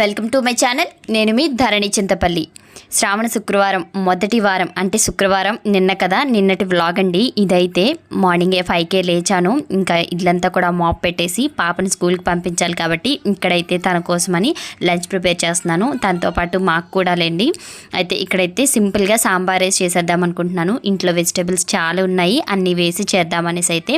Welcome to my channel. నేను మీ ధరణి చింతపల్లి. శ్రావణ శుక్రవారం మొదటి వారం అంటే శుక్రవారం నిన్న కదా నిన్నటి వ్లాగ్ అండి. ఇదైతే మార్నింగే ఫైవ్కే లేచాను. ఇంకా ఇల్లంతా కూడా మాప్ పెట్టేసి పాపని స్కూల్కి పంపించాలి కాబట్టి ఇక్కడైతే తన కోసమని లంచ్ ప్రిపేర్ చేస్తున్నాను. తనతో పాటు మాకు కూడా లేండి. అయితే ఇక్కడైతే సింపుల్గా సాంబార్ వేసి చేసేద్దాం అనుకుంటున్నాను. ఇంట్లో వెజిటేబుల్స్ చాలా ఉన్నాయి. అన్నీ వేసి చేద్దామనేసి అయితే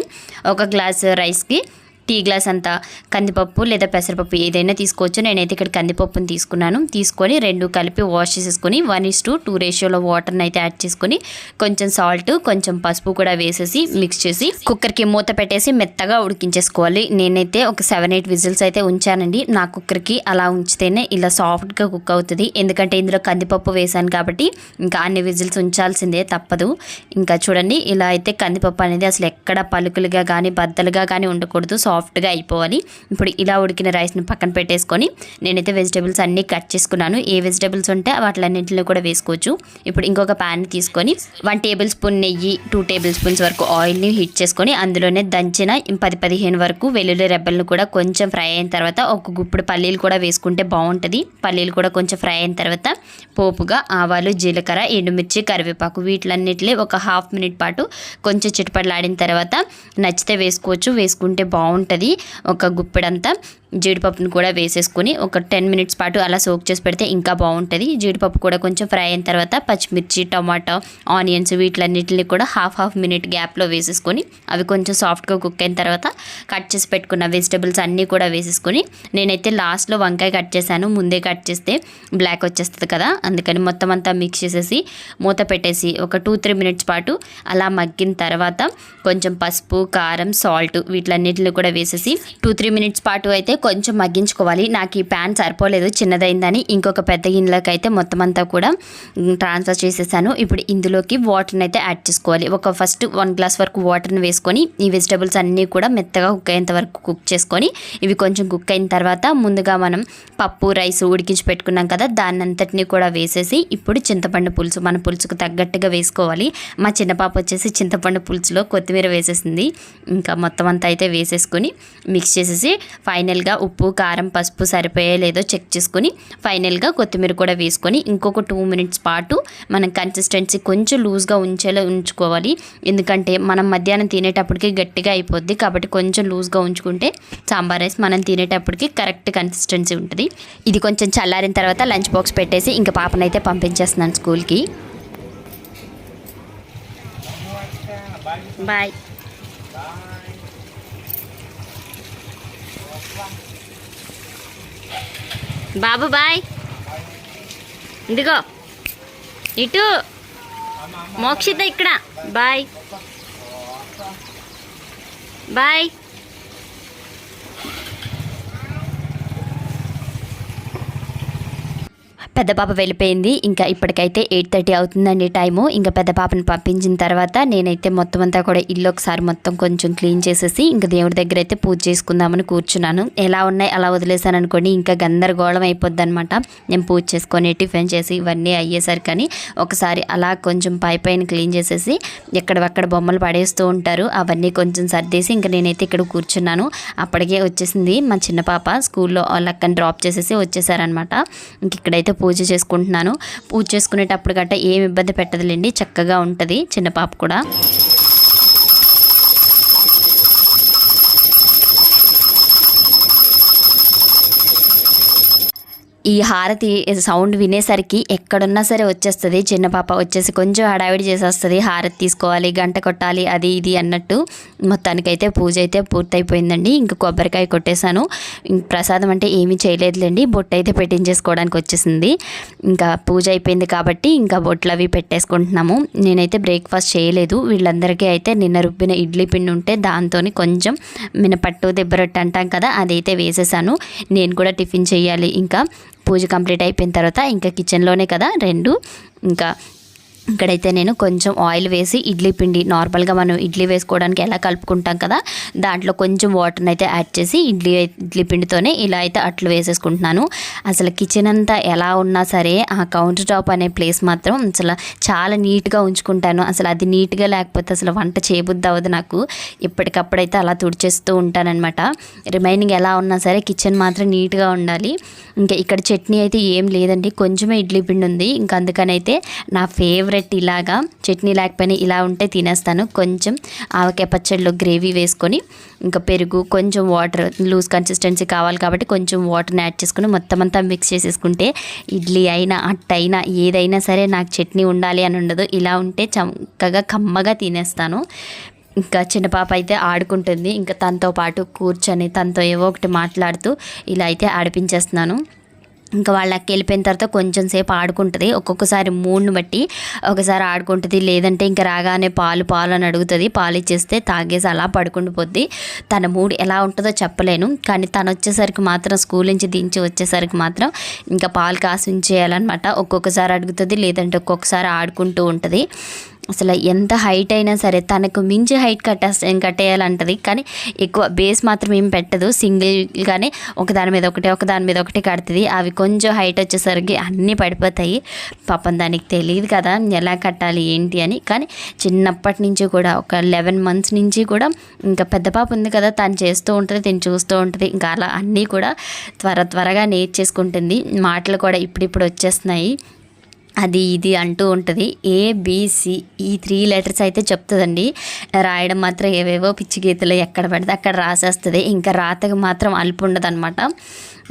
ఒక గ్లాస్ రైస్కి టీ గ్లాస్ అంతా కందిపప్పు లేదా పెసరపప్పు ఏదైనా తీసుకోవచ్చు. నేనైతే ఇక్కడ కందిపప్పుని తీసుకున్నాను. తీసుకొని రెండు కలిపి వాష్ చేసేసుకొని వన్ ఇస్ టు టూ రేషియోలో వాటర్ని అయితే యాడ్ చేసుకొని కొంచెం సాల్ట్ కొంచెం పసుపు కూడా వేసేసి మిక్స్ చేసి కుక్కర్కి మూత పెట్టేసి మెత్తగా ఉడికించేసుకోవాలి. నేనైతే ఒక సెవెన్ ఎయిట్ విజిల్స్ అయితే ఉంచానండి. నా కుక్కర్కి అలా ఉంచితేనే ఇలా సాఫ్ట్గా కుక్ అవుతుంది. ఎందుకంటే ఇందులో కందిపప్పు వేసాను కాబట్టి ఇంకా అన్ని విజిల్స్ ఉంచాల్సిందే తప్పదు. ఇంకా చూడండి ఇలా అయితే కందిపప్పు అనేది అసలు ఎక్కడ పలుకులుగా కానీ బద్దలుగా కానీ ఉండకూడదు. సాఫ్ట్గా అయిపోవాలి. ఇప్పుడు ఇలా ఉడికిన రైస్ని పక్కన పెట్టేసుకొని నేనైతే వెజిటేబుల్స్ అన్నీ కట్ చేసుకున్నాను. ఏ వెజిటేబుల్స్ ఉంటే వాటిలన్నింటిలో కూడా వేసుకోవచ్చు. ఇప్పుడు ఇంకొక ప్యాన్ తీసుకొని వన్ టేబుల్ స్పూన్ నెయ్యి టూ టేబుల్ స్పూన్స్ వరకు ఆయిల్ని హీట్ చేసుకొని అందులోనే దంచిన పది పదిహేను వరకు వెల్లుల్లి రెబ్బలను కూడా కొంచెం ఫ్రై అయిన తర్వాత ఒక గుప్పుడు పల్లీలు కూడా వేసుకుంటే బాగుంటుంది. పల్లీలు కూడా కొంచెం ఫ్రై అయిన తర్వాత పోపుగా ఆవాలు జీలకర్ర ఎండుమిర్చి కరివేపాకు వీటిలన్నిటిని ఒక హాఫ్ మినిట్ పాటు కొంచెం చిటపడలాడిన తర్వాత నచ్చితే వేసుకోవచ్చు. వేసుకుంటే బాగుంటుంది. ఉంటుంది. ఒక గుప్పెడంతా. జీడిపప్పును కూడా వేసేసుకొని ఒక టెన్ మినిట్స్ పాటు అలా సోక్ చేసి పెడితే ఇంకా బాగుంటుంది. జీడిపప్పు కూడా కొంచెం ఫ్రై అయిన తర్వాత పచ్చిమిర్చి టమాటో ఆనియన్స్ వీటిలన్నిటిని కూడా హాఫ్ హాఫ్ మినిట్ గ్యాప్లో వేసేసుకొని అవి కొంచెం సాఫ్ట్గా కుక్ అయిన తర్వాత కట్ చేసి పెట్టుకున్న వెజిటబుల్స్ అన్నీ కూడా వేసేసుకొని నేనైతే లాస్ట్లో వంకాయ కట్ చేశాను. ముందే కట్ చేస్తే బ్లాక్ వచ్చేస్తుంది కదా. అందుకని మొత్తం అంతా మిక్స్ చేసేసి మూత పెట్టేసి ఒక టూ త్రీ మినిట్స్ పాటు అలా మగ్గిన తర్వాత కొంచెం పసుపు కారం సాల్ట్ వీటిలన్నిటిని కూడా వేసేసి టూ త్రీ మినిట్స్ పాటు అయితే కొంచెం మగ్గించుకోవాలి. నాకు ఈ ప్యాన్ సరిపోలేదు చిన్నదైందని ఇంకొక పెద్ద గిన్నెలోకి అయితే మొత్తం అంతా కూడా ట్రాన్స్ఫర్ చేసేసాను. ఇప్పుడు ఇందులోకి వాటర్ని అయితే యాడ్ చేసుకోవాలి. ఒక ఫస్ట్ వన్ గ్లాస్ వరకు వాటర్ని వేసుకొని ఈ వెజిటబుల్స్ అన్నీ కూడా మెత్తగా కుక్ అయ్యేంత వరకు కుక్ చేసుకొని ఇవి కొంచెం కుక్ అయిన తర్వాత ముందుగా మనం పప్పు రైస్ ఉడికించి పెట్టుకున్నాం కదా దాన్ని అంతటిని కూడా వేసేసి ఇప్పుడు చింతపండు పులుసు మన పులుసుకు తగ్గట్టుగా వేసుకోవాలి. మా చిన్న పాప వచ్చేసి చింతపండు పులుసులో కొత్తిమీర వేసేసింది. ఇంకా మొత్తం అంతా అయితే వేసేసుకొని మిక్స్ చేసేసి ఫైనల్గా ఉప్పు కారం పసుపు సరిపోయే లేదో చెక్ చేసుకొని ఫైనల్గా కొత్తిమీర కూడా వేసుకొని ఇంకొక టూ మినిట్స్ పాటు మనం కన్సిస్టెన్సీ కొంచెం లూజ్గా ఉంచేలా ఉంచుకోవాలి. ఎందుకంటే మనం మధ్యాహ్నం తినేటప్పటికి గట్టిగా అయిపోద్ది కాబట్టి కొంచెం లూజ్గా ఉంచుకుంటే సాంబార్ రైస్ మనం తినేటప్పటికి కరెక్ట్ కన్సిస్టెన్సీ ఉంటుంది. ఇది కొంచెం చల్లారిన తర్వాత లంచ్ బాక్స్ పెట్టేసి ఇంకా పాపనైతే పంపించేస్తున్నాను స్కూల్కి. బాయ్. బాబు బాయ్. ఇదిగో. ఇటు. మోక్షిత ఇక్కడ. బాయ్. బాయ్. పెద్ద పాప వెళ్ళిపోయింది. ఇంకా ఇప్పటికైతే ఎయిట్ థర్టీ అవుతుందండి టైము. ఇంకా పెద్ద పాపను పంపించిన తర్వాత నేనైతే మొత్తం అంతా కూడా ఇల్లు ఒకసారి మొత్తం కొంచెం క్లీన్ చేసేసి ఇంకా దేవుడి దగ్గర అయితే పూజ చేసుకుందామని కూర్చున్నాను. ఎలా ఉన్నాయి అలా వదిలేసాను అనుకోండి ఇంకా గందరగోళం అయిపోద్ది అనమాట నేను పూజ చేసుకొని టిఫిన్ చేసి ఇవన్నీ అయ్యేసరికని ఒకసారి అలా కొంచెం పై పైన క్లీన్ చేసేసి ఎక్కడవక్కడ బొమ్మలు పడేస్తూ ఉంటారు. అవన్నీ కొంచెం సర్దేసి ఇంకా నేనైతే ఇక్కడ కూర్చున్నాను. అప్పటికే వచ్చేసింది మా చిన్న పాప. స్కూల్లో వాళ్ళక్కని డ్రాప్ చేసేసి వచ్చేసారనమాట ఇంక ఇక్కడైతే పూజ పూజ చేసుకుంటున్నాను. పూజ చేసుకునేటప్పుడు గట్ట ఏమి ఇబ్బంది పెట్టదులేండి. చక్కగా ఉంటుంది. చిన్న పాప కూడా. ఈ హారతి సౌండ్ వినేసరికి ఎక్కడున్నా సరే వచ్చేస్తుంది. చిన్న పాప వచ్చేసి కొంచెం హడావిడి చేసేస్తుంది. హారతి తీసుకోవాలి గంట కొట్టాలి అది ఇది అన్నట్టు మొత్తానికైతే పూజ అయితే పూర్తయిపోయిందండి. ఇంక కొబ్బరికాయ కొట్టేశాను. ఇంక ప్రసాదం అంటే ఏమీ చేయలేదులేండి. బొట్టు అయితే పెట్టించేసుకోవడానికి వచ్చేసింది. ఇంకా పూజ అయిపోయింది కాబట్టి ఇంకా బొట్లు అవి పెట్టేసుకుంటున్నాము. నేనైతే బ్రేక్ఫాస్ట్ చేయలేదు. వీళ్ళందరికీ అయితే నిన్న రుబ్బిన ఇడ్లీ పిండి ఉంటే దాంతో కొంచెం మినపట్టు దెబ్బరొట్టు అంటాం కదా అదైతే వేసేసాను. నేను కూడా టిఫిన్ చేయాలి. ఇంకా పూజ కంప్లీట్ అయిపోయిన తర్వాత ఇంకా కిచెన్లోనే కదా రెండు. ఇంకా ఇక్కడైతే నేను కొంచెం ఆయిల్ వేసి ఇడ్లీ పిండి నార్మల్గా మనం ఇడ్లీ వేసుకోవడానికి ఎలా కలుపుకుంటాం కదా దాంట్లో కొంచెం వాటర్ని అయితే యాడ్ చేసి ఇడ్లీ ఇడ్లీ పిండితోనే ఇలా అయితే అట్లు వేసేసుకుంటున్నాను. అసలు కిచెన్ అంతా ఎలా ఉన్నా సరే ఆ కౌంటర్ టాప్ అనే ప్లేస్ మాత్రం అసలు చాలా నీట్గా ఉంచుకుంటాను. అసలు అది నీట్గా లేకపోతే అసలు వంట చేయబుద్ది అవ్వదు నాకు. ఎప్పటికప్పుడైతే అలా తుడిచేస్తూ ఉంటానన్నమాట. రిమైనింగ్ ఎలా ఉన్నా సరే కిచెన్ మాత్రం నీట్గా ఉండాలి. ఇంకా ఇక్కడ చట్నీ అయితే ఏం లేదండి. కొంచెమే ఇడ్లీ పిండి ఉంది. ఇంకా అందుకనైతే నా ఫేవరెట్ ఇలాగా చట్నీ లేకపోయినా ఇలా ఉంటే తినేస్తాను. కొంచెం ఆవకాయ పచ్చడిలో గ్రేవీ వేసుకొని ఇంకా పెరుగు కొంచెం వాటర్ లూజ్ కన్సిస్టెన్సీ కావాలి కాబట్టి కొంచెం వాటర్ని యాడ్ చేసుకుని మొత్తం అంతా మిక్స్ చేసేసుకుంటే ఇడ్లీ అయినా అట్ట అయినా ఏదైనా సరే నాకు చట్నీ ఉండాలి అని ఉండదు. ఇలా ఉంటే చక్కగా కమ్మగా తినేస్తాను. ఇంకా చిన్న పాప అయితే ఆడుకుంటుంది. ఇంకా తనతో పాటు కూర్చొని తనతో ఏవో ఒకటి మాట్లాడుతూ ఇలా అయితే ఆడిపించేస్తున్నాను. ఇంకా వాళ్ళకి వెళ్ళిపోయిన తర్వాత కొంచెం సేపు ఆడుకుంటుంది. ఒక్కొక్కసారి మూడ్ని బట్టి ఒకసారి ఆడుకుంటుంది. లేదంటే ఇంకా రాగానే పాలు పాలు అని అడుగుతుంది. పాలు ఇచ్చేస్తే తాగేసి అలా పడుకుండిపోద్ది తన మూడ్ ఎలా ఉంటుందో చెప్పలేను. కానీ తను వచ్చేసరికి మాత్రం స్కూల్ నుంచి దించి వచ్చేసరికి మాత్రం ఇంకా పాలు కాసి ఉంచేయాలన్నమాట ఒక్కొక్కసారి అడుగుతుంది. లేదంటే ఒక్కొక్కసారి ఆడుకుంటూ ఉంటుంది. అసలు ఎంత హైట్ అయినా సరే తనకు మించి హైట్ కట్టే కట్టేయాలంటది. కానీ ఎక్కువ బేస్ మాత్రం ఏం పెట్టదు. సింగిల్గానే ఒకదాని మీద ఒకటి ఒకదాని మీద ఒకటి కడుతుంది. అవి కొంచెం హైట్ వచ్చేసరికి అన్నీ పడిపోతాయి. పాపం దానికి తెలియదు కదా ఎలా కట్టాలి ఏంటి అని. కానీ చిన్నప్పటి నుంచి కూడా ఒక లెవెన్ మంత్స్ నుంచి కూడా ఇంకా పెద్ద పాప ఉంది కదా తను చేస్తూ ఉంటుంది తను చూస్తూ ఉంటుంది. ఇంకా అలా అన్నీ కూడా త్వర త్వరగా నేర్చేసుకుంటుంది. మాటలు కూడా ఇప్పుడిప్పుడు వచ్చేస్తున్నాయి. అది ఇది అంటూ ఉంటుంది. ఏబిసి ఈ త్రీ లెటర్స్ అయితే చెప్తుందండి. రాయడం మాత్రం ఏవేవో పిచ్చి గీతలు ఎక్కడ పడితే అక్కడ రాసేస్తుంది. ఇంకా రాతకు మాత్రం అల్పు ఉండదు అనమాట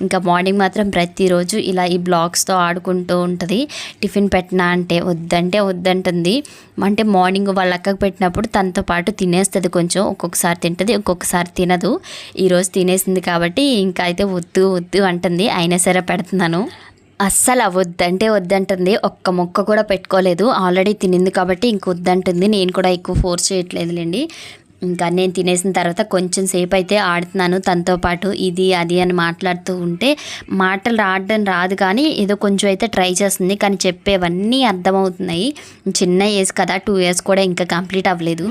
ఇంకా మార్నింగ్ మాత్రం ప్రతిరోజు ఇలా ఈ బ్లాగ్స్తో ఆడుకుంటూ ఉంటుంది. టిఫిన్ పెట్టినా అంటే వద్దంటే వద్దంటుంది. అంటే మార్నింగ్ వాళ్ళ అక్కకు పెట్టినప్పుడు తనతో పాటు తినేస్తుంది కొంచెం. ఒక్కొక్కసారి తింటుంది ఒక్కొక్కసారి తినదు. ఈరోజు తినేసింది కాబట్టి ఇంకా అయితే వద్దు వద్దు అంటుంది. అయినా సరే పెడుతున్నాను. అస్సలు వద్దంటే వద్దంటుంది. ఒక్క మొక్క కూడా పెట్టుకోలేదు. ఆల్రెడీ తినింది కాబట్టి ఇంక వద్దంటుంది. నేను కూడా ఎక్కువ ఫోర్స్ చేయట్లేదులేండి. ఇంకా నేను తినేసిన తర్వాత కొంచెం సేపు అయితే ఆడుతున్నాను. తనతో పాటు ఇది అది అని మాట్లాడుతూ ఉంటే మాటలు రావడం రాదు కానీ ఏదో కొంచెం అయితే ట్రై చేస్తుంది. కానీ చెప్పేవన్నీ అర్థమవుతున్నాయి. చిన్న ఏజ్ కదా. టూ ఇయర్స్ కూడా ఇంకా కంప్లీట్ అవ్వలేదు.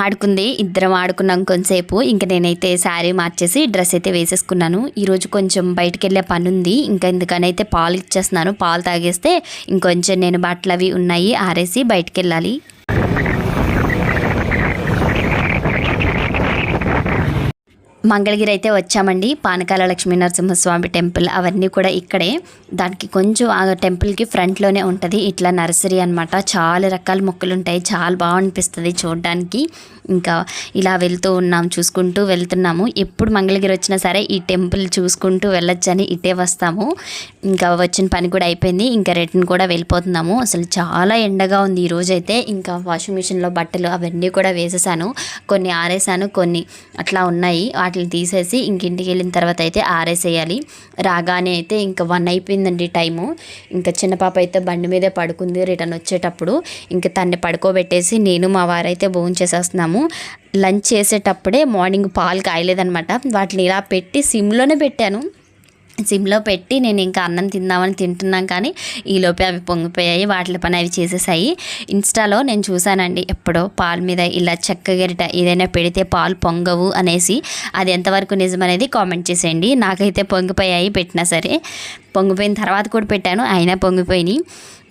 ఆడుకుంది ఇద్దరం ఆడుకున్నాం కొంతసేపు. ఇంక నేనైతే శారీ మార్చేసి డ్రెస్ అయితే వేసేసుకున్నాను. ఈరోజు కొంచెం బయటికి వెళ్ళే పని ఉంది ఇంకా ఎందుకనైతే పాలు ఇచ్చేస్తున్నాను పాలు తాగేస్తే ఇంకొంచెం నేను బట్టలు అవి ఉన్నాయి ఆరేసి బయటికి వెళ్ళాలి మంగళగిరి అయితే వచ్చామండి. పానకాల లక్ష్మీ నరసింహస్వామి టెంపుల్ అవన్నీ కూడా ఇక్కడే. దానికి కొంచెం ఆ టెంపుల్కి ఫ్రంట్లోనే ఉంటుంది. ఇట్లా నర్సరీ అనమాట చాలా రకాల మొక్కలు ఉంటాయి. చాలా బాగా అనిపిస్తుంది చూడడానికి. ఇంకా ఇలా వెళ్తూ ఉన్నాం చూసుకుంటూ వెళ్తున్నాము. ఎప్పుడు మంగళగిరి వచ్చినా సరే ఈ టెంపుల్ చూసుకుంటూ వెళ్ళొచ్చని ఇటే వస్తాము. ఇంకా వచ్చిన పని కూడా అయిపోయింది. ఇంకా రిటర్న్ కూడా వెళ్ళిపోతున్నాము. అసలు చాలా ఎండగా ఉంది ఈరోజు అయితే ఇంకా వాషింగ్ మిషన్లో బట్టలు అవన్నీ కూడా వేసేసాను. కొన్ని ఆరేసాను కొన్ని అట్లా ఉన్నాయి. వాటిని తీసేసి ఇంకింటికి వెళ్ళిన తర్వాత అయితే ఆరేసేయాలి. రాగానే అయితే ఇంకా వన్ అయిపోయిందండి టైము. ఇంకా చిన్న పాప అయితే బండి మీదే పడుకుంది రిటర్న్ వచ్చేటప్పుడు. ఇంకా తన్ని పడుకోబెట్టేసి నేను మా వారైతే భోజనం చేసేస్తున్నాము. లంచ్ చేసేటప్పుడే మార్నింగ్ పాలు కాయలేదనమాట వాటిని ఇలా పెట్టి సిమ్లోనే పెట్టాను. సిమ్లో పెట్టి నేను ఇంకా అన్నం తిందామని తింటున్నాం కానీ ఈలోపే అవి పొంగిపోయాయి. వాటి పని అవి చేసేసాయి. ఇన్స్టాలో నేను చూశానండి ఎప్పుడో పాల మీద ఇలా చెక్క గరిట ఏదైనా పెడితే పాలు పొంగవు అనేసి. అది ఎంతవరకు నిజమనేది కామెంట్ చేసేయండి. నాకైతే పొంగిపోయాయి పెట్టినా సరే. పొంగిపోయిన తర్వాత కూడా పెట్టాను అయినా పొంగిపోయినాయి.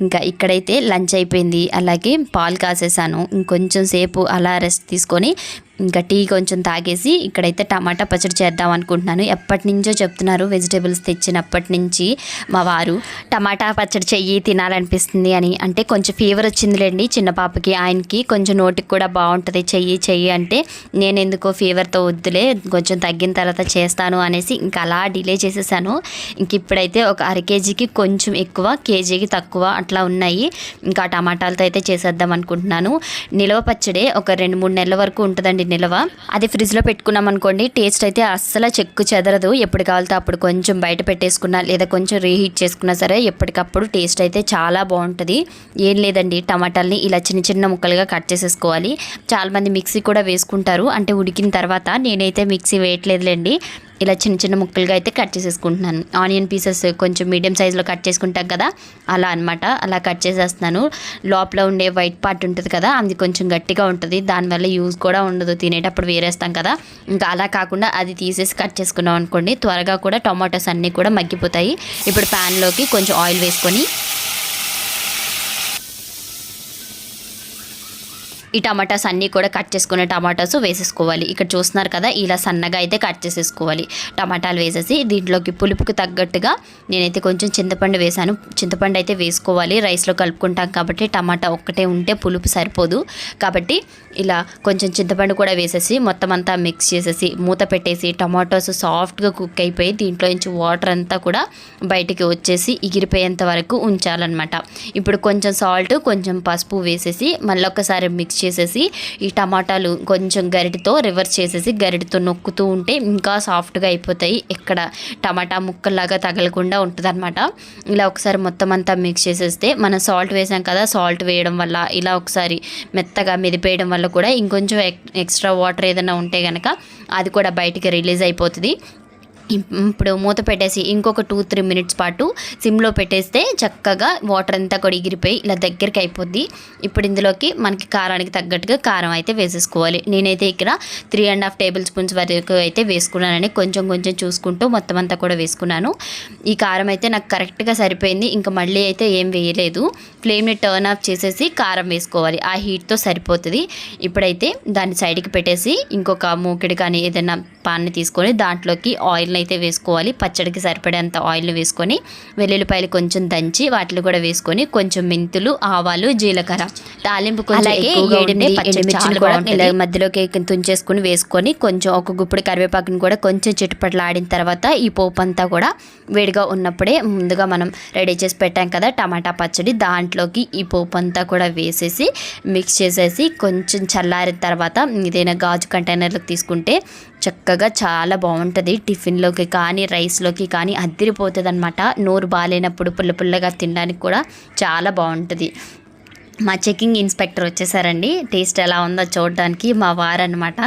ఇంకా ఇక్కడైతే లంచ్ అయిపోయింది. అలాగే పాలు కాసేసాను. ఇంకొంచెం సేపు అలా రెస్ట్ తీసుకొని ఇంకా టీ కొంచెం తాగేసి ఇక్కడైతే టమాటా పచ్చడి చేద్దాం అనుకుంటున్నాను. ఎప్పటి నుంచో చెప్తున్నారు వెజిటేబుల్స్ తెచ్చినప్పటి నుంచి మా వారు టమాటా పచ్చడి చెయ్యి తినాలనిపిస్తుంది అని. అంటే కొంచెం ఫీవర్ వచ్చిందిలేండి చిన్న పాపకి. ఆయనకి కొంచెం నోటికి కూడా బాగుంటుంది చెయ్యి చెయ్యి అంటే నేను ఎందుకో ఫీవర్తో వద్దులే కొంచెం తగ్గిన తర్వాత చేస్తాను అనేసి ఇంకా అలా డిలే చేసేసాను. ఇంక ఇప్పుడైతే ఒక అర కేజీకి కొంచెం ఎక్కువ కేజీకి తక్కువ అట్లా ఉన్నాయి. ఇంకా టమాటాలతో అయితే చేసేద్దాం అనుకుంటున్నాను. నిలవ పచ్చడి ఒక రెండు మూడు నెలల వరకు ఉంటుందండి నిలవ. అది ఫ్రిడ్జ్లో పెట్టుకున్నాం అనుకోండి టేస్ట్ అయితే అస్సలు చెక్కు చెదరదు. ఎప్పుడు కావాలితే అప్పుడు కొంచెం బయట పెట్టేసుకున్నా లేదా కొంచెం రీహీట్ చేసుకున్నా సరే ఎప్పటికప్పుడు టేస్ట్ అయితే చాలా బాగుంటుంది. ఏం లేదండి టమాటాలని ఇలా చిన్న చిన్న ముక్కలుగా కట్ చేసేసుకోవాలి. చాలామంది మిక్సీ కూడా వేసుకుంటారు. అంటే ఉడికిన తర్వాత నేనైతే మిక్సీ వేయట్లేదులేండి. ఇలా చిన్న చిన్న ముక్కలుగా అయితే కట్ చేసేసుకుంటున్నాను. ఆనియన్ పీసెస్ కొంచెం మీడియం సైజులో కట్ చేసుకుంటాం కదా అలా అనమాట అలా కట్ చేసేస్తున్నాను. లోపల ఉండే వైట్ పార్ట్ ఉంటుంది కదా అది కొంచెం గట్టిగా ఉంటుంది. దానివల్ల యూజ్ కూడా ఉండదు. తినేటప్పుడు వేరేస్తాం కదా. ఇంకా అలా కాకుండా అది తీసేసి కట్ చేసుకున్నాం అనుకోండి త్వరగా కూడా టొమాటోస్ అన్నీ కూడా మగ్గిపోతాయి. ఇప్పుడు ప్యాన్లోకి కొంచెం ఆయిల్ వేసుకొని ఈ టమాటాస్ అన్నీ కూడా కట్ చేసుకునే టమాటాస్ వేసేసుకోవాలి. ఇక్కడ చూస్తున్నారు కదా ఇలా సన్నగా అయితే కట్ చేసేసుకోవాలి. టమాటాలు వేసేసి దీంట్లోకి పులుపుకి తగ్గట్టుగా నేనైతే కొంచెం చింతపండు వేసాను. చింతపండు అయితే వేసుకోవాలి. రైస్లో కలుపుకుంటాం కాబట్టి టమాటా ఒక్కటే ఉంటే పులుపు సరిపోదు. కాబట్టి ఇలా కొంచెం చింతపండు కూడా వేసేసి మొత్తం అంతా మిక్స్ చేసేసి మూత పెట్టేసి టమాటోస్ సాఫ్ట్గా కుక్ అయిపోయి దీంట్లో నుంచి వాటర్ అంతా కూడా బయటికి వచ్చేసి ఎగిరిపోయేంత వరకు ఉంచాలన్నమాట. ఇప్పుడు కొంచెం సాల్ట్ కొంచెం పసుపు వేసేసి మళ్ళీ ఒకసారి మిక్స్ చేసేసి ఈ టమాటాలు కొంచెం గరిటితో రివర్స్ చేసేసి గరిటితో నొక్కుతూ ఉంటే ఇంకా సాఫ్ట్గా అయిపోతాయి. ఎక్కడ టమాటా ముక్కల్లాగా తగలకుండా ఉంటుంది అనమాట ఇలా ఒకసారి మొత్తం అంతా మిక్స్ చేసేస్తే మనం సాల్ట్ వేసాం కదా సాల్ట్ వేయడం వల్ల ఇలా ఒకసారి మెత్తగా మెదిపేయడం వల్ల కూడా ఇంకొంచెం ఎక్- ఎక్స్ట్రా వాటర్ ఏదైనా ఉంటే కనుక అది కూడా బయటికి రిలీజ్ అయిపోతుంది. ఇప్పుడు మూత పెట్టేసి ఇంకొక టూ త్రీ మినిట్స్ పాటు సిమ్లో పెట్టేస్తే చక్కగా వాటర్ అంతా కూడా ఎగిరిపోయి ఇలా దగ్గరికి అయిపోద్ది. ఇప్పుడు ఇందులోకి మనకి కారానికి తగ్గట్టుగా కారం అయితే వేసేసుకోవాలి. నేనైతే ఇక్కడ three and half table spoons వరకు అయితే వేసుకున్నానని కొంచెం కొంచెం చూసుకుంటూ మొత్తం అంతా కూడా వేసుకున్నాను. ఈ కారం అయితే నాకు కరెక్ట్గా సరిపోయింది. ఇంకా మళ్ళీ అయితే ఏం వేయలేదు. ఫ్లేమ్ని టర్న్ ఆఫ్ చేసేసి కారం వేసుకోవాలి. ఆ హీట్తో సరిపోతుంది. ఇప్పుడైతే దాన్ని సైడ్కి పెట్టేసి ఇంకొక మూకిడి కానీ ఏదైనా పాన్ని తీసుకొని దాంట్లోకి ఆయిల్ని అయితే వేసుకోవాలి. పచ్చడికి సరిపడేంత ఆయిల్ని వేసుకొని వెల్లుల్లిపాయలు కొంచెం దంచి వాటిని కూడా వేసుకొని కొంచెం మెంతులు ఆవాలు జీలకర్ర తాలింపు అలాగే ఏడెనిమిది కూడా. ఇలా మధ్యలోకి తుంచేసుకుని వేసుకొని కొంచెం ఒక గుప్పుడు కరివేపాకుని కూడా కొంచెం చిట్టుపట్లు ఆడిన తర్వాత ఈ పోపు అంతా కూడా వేడిగా ఉన్నప్పుడే ముందుగా మనం రెడీ చేసి పెట్టాం కదా టమాటా పచ్చడి దాంట్లోకి ఈ పోపు అంతా కూడా వేసేసి మిక్స్ చేసేసి కొంచెం చల్లారిన తర్వాత ఏదైనా గాజు కంటైనర్లకు తీసుకుంటే చక్కగా చాలా బాగుంటుంది. టిఫిన్లోకి కానీ రైస్లోకి కానీ అద్దిరిపోతుంది అనమాట నోరు బాగాలేనప్పుడు పుల్ల పుల్లగా తినడానికి కూడా చాలా బాగుంటుంది. మా చెకింగ్ ఇన్స్పెక్టర్ వచ్చేసారండి. టేస్ట్ ఎలా ఉందో చూడడానికి మా వారు అనమాట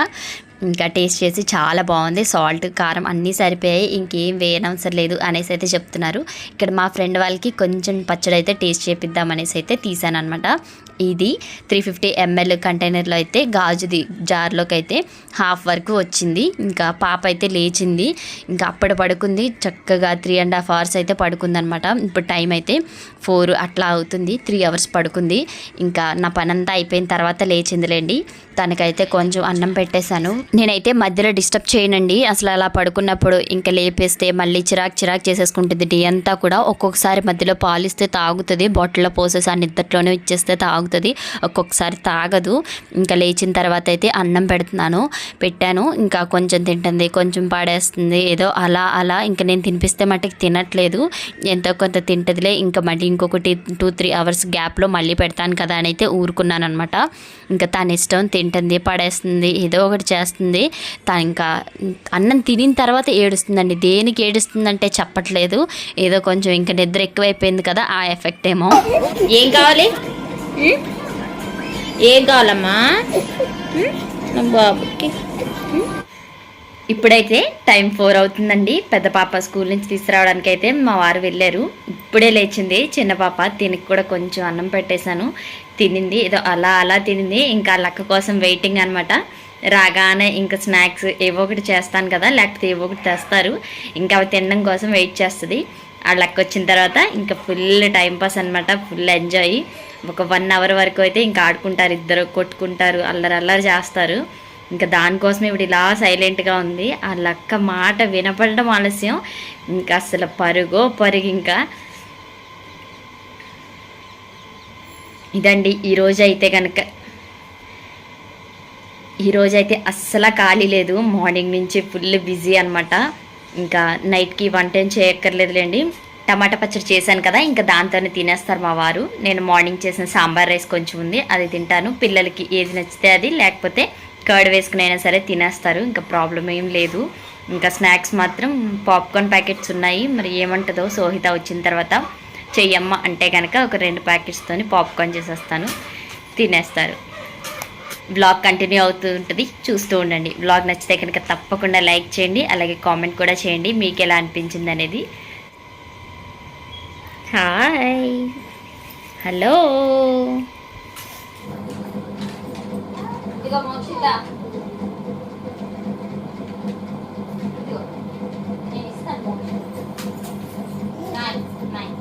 ఇంకా టేస్ట్ చేసి చాలా బాగుంది. సాల్ట్ కారం అన్నీ సరిపోయాయి. ఇంకేం వేయనవసరం లేదు అనేసి అయితే చెప్తున్నారు. ఇక్కడ మా ఫ్రెండ్ వాళ్ళకి కొంచెం పచ్చడి అయితే టేస్ట్ చేపిద్దాం అనేసి అయితే తీసాను అనమాట ఇది త్రీ ఫిఫ్టీ ఎంఎల్ కంటైనర్లో అయితే గాజుది జార్లోకి అయితే హాఫ్ వరకు వచ్చింది. ఇంకా పాప అయితే లేచింది. ఇంకా అప్పుడు పడుకుంది. చక్కగా త్రీ అండ్ హాఫ్ అవర్స్ అయితే పడుకుందనమాట ఇప్పుడు టైం అయితే ఫోర్ అట్లా అవుతుంది. త్రీ అవర్స్ పడుకుంది. ఇంకా నా పనంతా అయిపోయిన తర్వాత లేచిందిలేండి. తనకైతే కొంచెం అన్నం పెట్టేశాను. నేనైతే మధ్యలో డిస్టర్బ్ చేయనండి. అసలు అలా పడుకున్నప్పుడు ఇంకా లేపేస్తే మళ్ళీ చిరాకు చిరాకు చేసేసుకుంటుంది. టీ అంతా కూడా ఒక్కొక్కసారి మధ్యలో పాలిస్తే తాగుతుంది. బాటిల్లో పోసేసి ఆ నిద్దట్లోనే ఇచ్చేస్తే తాగుతుంది. ఒక్కొక్కసారి తాగదు. ఇంకా లేచిన తర్వాత అయితే అన్నం పెడుతున్నాను. పెట్టాను. ఇంకా కొంచెం తింటుంది. కొంచెం పాడేస్తుంది. ఏదో అలా అలా ఇంకా నేను తినిపిస్తే మట్టుకు తినట్లేదు. ఎంతో కొంత తింటదిలే. ఇంకా మళ్ళీ ఇంకొకటి టూ త్రీ అవర్స్ గ్యాప్లో మళ్ళీ పెడతాను కదా అని అయితే ఊరుకున్నాను అనమాట ఇంకా తన ఇష్టం తింటుంది పడేస్తుంది ఏదో ఒకటి చేస్తుంది. తను ఇంకా అన్నం తినిన తర్వాత ఏడుస్తుందండి. దేనికి ఏడుస్తుందంటే చెప్పట్లేదు. ఏదో కొంచెం ఇంకా నిద్ర ఎక్కువైపోయింది కదా ఆ ఎఫెక్ట్ ఏమో. ఏం కావాలి? ఏం కావాలమ్మా? బాబుకి. ఇప్పుడైతే టైం ఫోర్ అవుతుందండి. పెద్ద పాప స్కూల్ నుంచి తీసుకురావడానికి అయితే మా వారు వెళ్ళారు. ఇప్పుడే లేచింది. చిన్న పాప తినికి కూడా కొంచెం అన్నం పెట్టేశాను. తినింది. ఏదో అలా అలా తినింది. ఇంకా లక్క కోసం వెయిటింగ్ అనమాట రాగానే ఇంకా స్నాక్స్ ఏవో ఒకటి చేస్తాను కదా లేకపోతే ఏవో ఒకటి తెస్తారు. ఇంకా అవి తినడం కోసం వెయిట్ చేస్తుంది. ఆ లక్క వచ్చిన తర్వాత ఇంకా ఫుల్ టైం పాస్ అనమాట ఫుల్ ఎంజాయ్ ఒక వన్ అవర్ వరకు అయితే ఇంకా ఆడుకుంటారు ఇద్దరు కొట్టుకుంటారు అల్లరి అల్లరి చేస్తారు. ఇంకా దానికోసం ఇప్పుడు ఇలా సైలెంట్గా ఉంది. ఆ లక్క మాట వినపడడం ఆలస్యం. ఇంకా అసలు పరుగో పరుగు ఇంకా. ఇదండి ఈరోజు అయితే కనుక ఈరోజు అయితే అస్సలు ఖాళీ లేదు. మార్నింగ్ నుంచి ఫుల్ బిజీ అనమాట ఇంకా నైట్కి వంట ఏం చేయక్కర్లేదులేండి. టమాటా పచ్చడి చేశాను కదా ఇంకా దాంతోనే తినేస్తారు మా వారు. నేను మార్నింగ్ చేసిన సాంబార్ రైస్ కొంచెం ఉంది అది తింటాను. పిల్లలకి ఏది నచ్చితే అది లేకపోతే కర్డ్ వేసుకుని అయినా సరే తినేస్తారు. ఇంకా ప్రాబ్లం ఏం లేదు. ఇంకా స్నాక్స్ మాత్రం పాప్కార్న్ ప్యాకెట్స్ ఉన్నాయి. మరి ఏమంటుందో సోహిత వచ్చిన తర్వాత చెయ్యమ్మ అంటే కనుక ఒక రెండు ప్యాకెట్స్తోని పాప్కార్న్ చేసేస్తాను. తినేస్తారు. బ్లాగ్ కంటిన్యూ అవుతూ ఉంటుంది. చూస్తూ ఉండండి. బ్లాగ్ నచ్చితే కనుక తప్పకుండా లైక్ చేయండి. అలాగే కామెంట్ కూడా చేయండి. మీకు ఎలా అనిపించింది అనేది. హాయ్. హలో ఇదిగో మోక్షిత ఇదిగో నేను ఇస్తాను నైన్ నైన్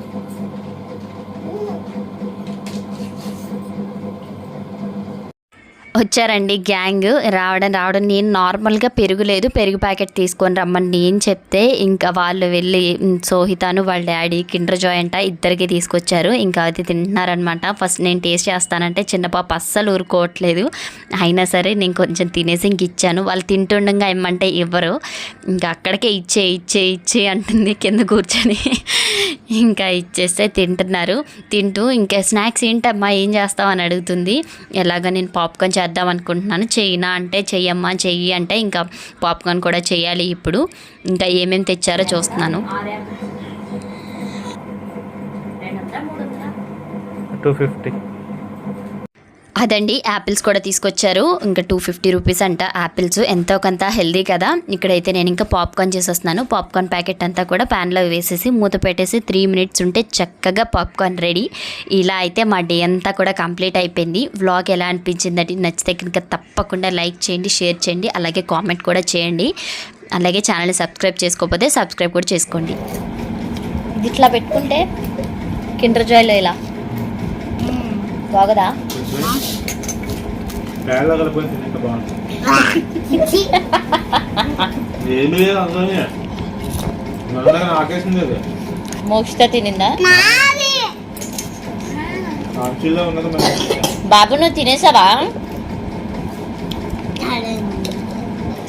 వచ్చారండి గ్యాంగ్. రావడం రావడం నేను నార్మల్గా పెరుగు లేదు పెరుగు ప్యాకెట్ తీసుకొని రమ్మని నేను చెప్తే ఇంకా వాళ్ళు వెళ్ళి సోహితాను వాళ్ళ డాడీ కిండర్ జాయింట్ ఇద్దరికి తీసుకొచ్చారు. ఇంకా అది తింటున్నారనమాట. ఫస్ట్ నేను టేస్ట్ చేస్తానంటే చిన్న పాప అస్సలు ఊరుకోవట్లేదు. అయినా సరే నేను కొంచెం తినేసి ఇంక ఇచ్చాను. వాళ్ళు తింటుండగా ఇమ్మంటే ఇవ్వరు ఇంకా అక్కడికే ఇచ్చే ఇచ్చే ఇచ్చే అంటుంది కింద కూర్చొని. ఇంకా ఇచ్చేస్తే తింటున్నారు. తింటూ ఇంకా స్నాక్స్ ఏంటమ్మా? ఏం చేస్తావు? అని అడుగుతుంది. ఎలాగ నేను పాప్కార్న్ చేద్దాం చేద్దాం అనుకుంటున్నాను. చెయ్యినా అంటే చెయ్యమ్మా చెయ్యి అంటే ఇంకా పాప్కార్న్ కూడా చేయాలి ఇప్పుడు. ఇంకా ఏమేమి తెచ్చారో చూస్తున్నాను. Two fifty. అదండి యాపిల్స్ కూడా తీసుకొచ్చారు. ఇంకా టూ ఫిఫ్టీ రూపీస్ అంట యాపిల్స్ ఎంతో కొంత హెల్దీ కదా. ఇక్కడైతే నేను ఇంకా పాప్కార్న్ చేసేస్తున్నాను. పాప్కార్న్ ప్యాకెట్ అంతా కూడా ప్యాన్లో వేసేసి మూత పెట్టేసి త్రీ మినిట్స్ ఉంటే చక్కగా పాప్కార్న్ రెడీ. ఇలా అయితే మా డే అంతా కూడా కంప్లీట్ అయిపోయింది. వ్లాగ్ ఎలా అనిపించిందండి నచ్చితే కనుక తప్పకుండా లైక్ చేయండి షేర్ చేయండి అలాగే కామెంట్ కూడా చేయండి. అలాగే ఛానల్ని సబ్స్క్రైబ్ చేసుకోకపోతే సబ్స్క్రైబ్ కూడా చేసుకోండి. ఇది ఇట్లా పెట్టుకుంటే కిండర్ జాయ్లో ఇలా బాగదా పేడలో కలిపి తిని ఇంకా బాగుంటుంది ఏమి లేదు అందులోనే నల్లగా ఆకేసింది అది మోక్షిత తినిందా? బాబు నువ్వు తినేసావా?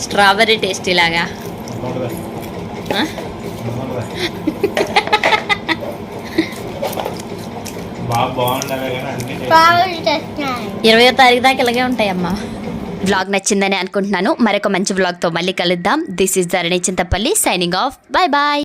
స్ట్రాబెర్రీ టేస్ట్ ఇలాగా బాగుంటుందా? ఆ? బాగుంటుందా? బాగా బాగుండాలి కానీ అన్ని ఇరవయో తారీఖు దాకా ఇలాగే ఉంటాయమ్మా. వ్లాగ్ నచ్చిందని అనుకుంటున్నాను. మరొక మంచి వ్లాగ్తో మళ్ళీ కలుద్దాం. This is Dharani Chintapalli signing off bye bye